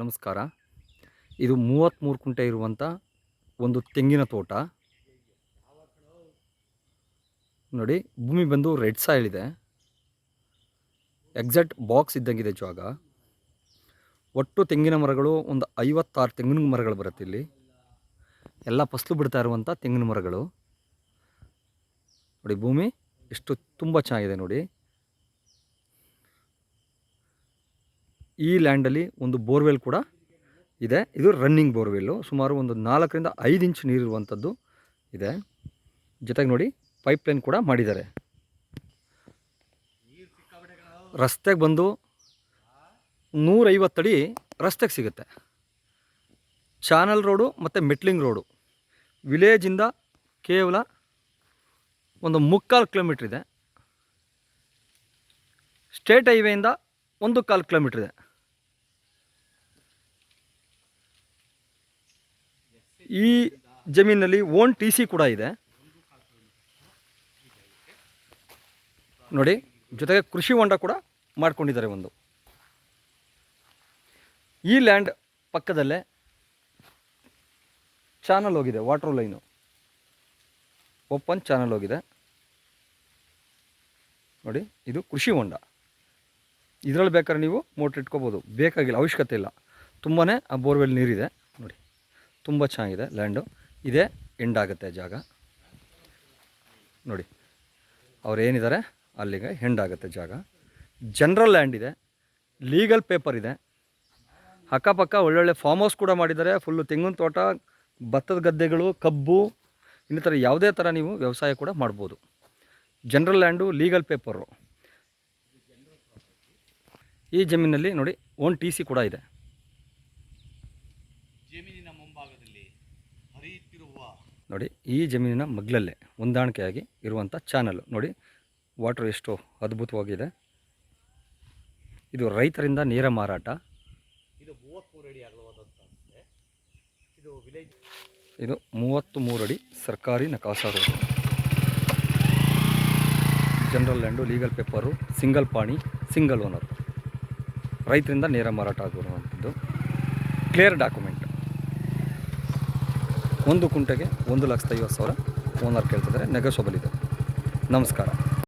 ನಮಸ್ಕಾರ. ಇದು ಮೂವತ್ತ್ಮೂರು ಕುಂಟೆ ಇರುವಂಥ ಒಂದು ತೆಂಗಿನ ತೋಟ. ನೋಡಿ, ಭೂಮಿ ಬಂದು ರೆಡ್ ಸಾಯಿಲ್ ಇದೆ. ಎಕ್ಸಾಕ್ಟ್ ಬಾಕ್ಸ್ ಇದ್ದಂಗಿದೆ ಜಾಗ. ಒಟ್ಟು ತೆಂಗಿನ ಮರಗಳು ಒಂದು ಐವತ್ತಾರು ತೆಂಗಿನ ಮರಗಳು ಬರುತ್ತೆ ಇಲ್ಲಿ. ಎಲ್ಲ ಫಸಲು ಬಿಡ್ತಾ ಇರುವಂಥ ತೆಂಗಿನ ಮರಗಳು. ನೋಡಿ, ಭೂಮಿ ಎಷ್ಟು ತುಂಬ ಚೆನ್ನಾಗಿದೆ ನೋಡಿ. ಈ ಲ್ಯಾಂಡಲ್ಲಿ ಒಂದು ಬೋರ್ವೆಲ್ ಕೂಡ ಇದೆ. ಇದು ರನ್ನಿಂಗ್ ಬೋರ್ವೆಲ್ಲು. ಸುಮಾರು ಒಂದು ನಾಲ್ಕರಿಂದ ಐದು ಇಂಚ್ ನೀರಿರುವಂಥದ್ದು ಇದೆ. ಜೊತೆಗೆ ನೋಡಿ ಪೈಪ್ ಲೈನ್ ಕೂಡ ಮಾಡಿದ್ದಾರೆ. ರಸ್ತೆಗೆ ಬಂದು ನೂರೈವತ್ತಡಿ ರಸ್ತೆಗೆ ಸಿಗುತ್ತೆ. ಚಾನಲ್ ರೋಡು ಮತ್ತು ಮೆಟ್ಲಿಂಗ್ ರೋಡು. ವಿಲೇಜಿಂದ ಕೇವಲ ಒಂದು ಮುಕ್ಕಾಲು ಕಿಲೋಮೀಟ್ರ್ ಇದೆ. ಸ್ಟೇಟ್ ಹೈವೇಯಿಂದ ಒಂದು ಕಾಲು ಕಿಲೋಮೀಟ್ರ್ ಇದೆ. ಈ ಜಮೀನಲ್ಲಿ ಓನ್ ಟಿ ಸಿ ಕೂಡ ಇದೆ. ನೋಡಿ, ಜೊತೆಗೆ ಕೃಷಿ ಹೊಂಡ ಕೂಡ ಮಾಡ್ಕೊಂಡಿದ್ದಾರೆ ಒಂದು. ಈ ಲ್ಯಾಂಡ್ ಪಕ್ಕದಲ್ಲೇ ಚಾನಲ್ ಹೋಗಿದೆ, ವಾಟರ್ ಲೈನು. ಓಪನ್ ಚಾನಲ್ ಹೋಗಿದೆ. ನೋಡಿ, ಇದು ಕೃಷಿ ಹೊಂಡ. ಇದರಲ್ಲಿ ಬೇಕಾದ್ರೆ ನೀವು ಮೋಟ್ರ್ ಇಟ್ಕೋಬೋದು. ಬೇಕಾಗಿಲ್ಲ, ಅವಶ್ಯಕತೆ ಇಲ್ಲ. ತುಂಬಾ ಆ ಬೋರ್ವೆಲ್ ನೀರಿದೆ. ತುಂಬ ಚೆನ್ನಾಗಿದೆ ಲ್ಯಾಂಡು. ಇದೇ ಎಂಡ್ ಆಗುತ್ತೆ ಜಾಗ. ನೋಡಿ, ಅವ್ರು ಏನಿದ್ದಾರೆ? ಅಲ್ಲಿಗೆ ಹೆಂಡ್ ಆಗುತ್ತೆ ಜಾಗ. ಜನರಲ್ ಲ್ಯಾಂಡ್ ಇದೆ, ಲೀಗಲ್ ಪೇಪರ್ ಇದೆ. ಅಕ್ಕಪಕ್ಕ ಒಳ್ಳೊಳ್ಳೆ ಫಾರ್ಮ್ ಹೌಸ್ ಕೂಡ ಮಾಡಿದ್ದಾರೆ, ಫುಲ್ಲು ತೆಂಗಿನ ತೋಟ, ಭತ್ತದ ಗದ್ದೆಗಳು, ಕಬ್ಬು, ಇನ್ನಿತರ ಯಾವುದೇ ಥರ ನೀವು ವ್ಯವಸಾಯ ಕೂಡ ಮಾಡ್ಬೋದು. General land, legal paper. ಈ ಜಮೀನಲ್ಲಿ ನೋಡಿ, ಓನ್ ಟಿ ಸಿ ಕೂಡ ಇದೆ. ನೋಡಿ ಈ ಜಮೀನಿನ ಮಗ್ಲಲ್ಲೇ ಹೊಂದಾಣಿಕೆಯಾಗಿ ಇರುವಂಥ ಚಾನಲ್. ನೋಡಿ ವಾಟರ್ ಎಷ್ಟು ಅದ್ಭುತವಾಗಿದೆ. ಇದು ರೈತರಿಂದ ನೇರ ಮಾರಾಟ. ಇದು ಇದು ಮೂವತ್ತು ಮೂರು ಅಡಿ ಸರ್ಕಾರಿ ನಕಾಸ road. General land legal paper single ಪಾಣಿ ಸಿಂಗಲ್ ಓನರ್ ರೈತರಿಂದ ನೇರ ಮಾರಾಟ ಆಗಿರುವಂಥದ್ದು ಕ್ಲಿಯರ್ ಡಾಕ್ಯುಮೆಂಟ್ ಒಂದು ಕುಂಟೆಗೆ ಒಂದು ಲಕ್ಷದ ಐವತ್ತು ಸಾವಿರ ಓನರ್ ಕೇಳ್ತಿದ್ದಾರೆ ನೆಗೋಷಬಲ್ ಇದೆ. ನಮಸ್ಕಾರ.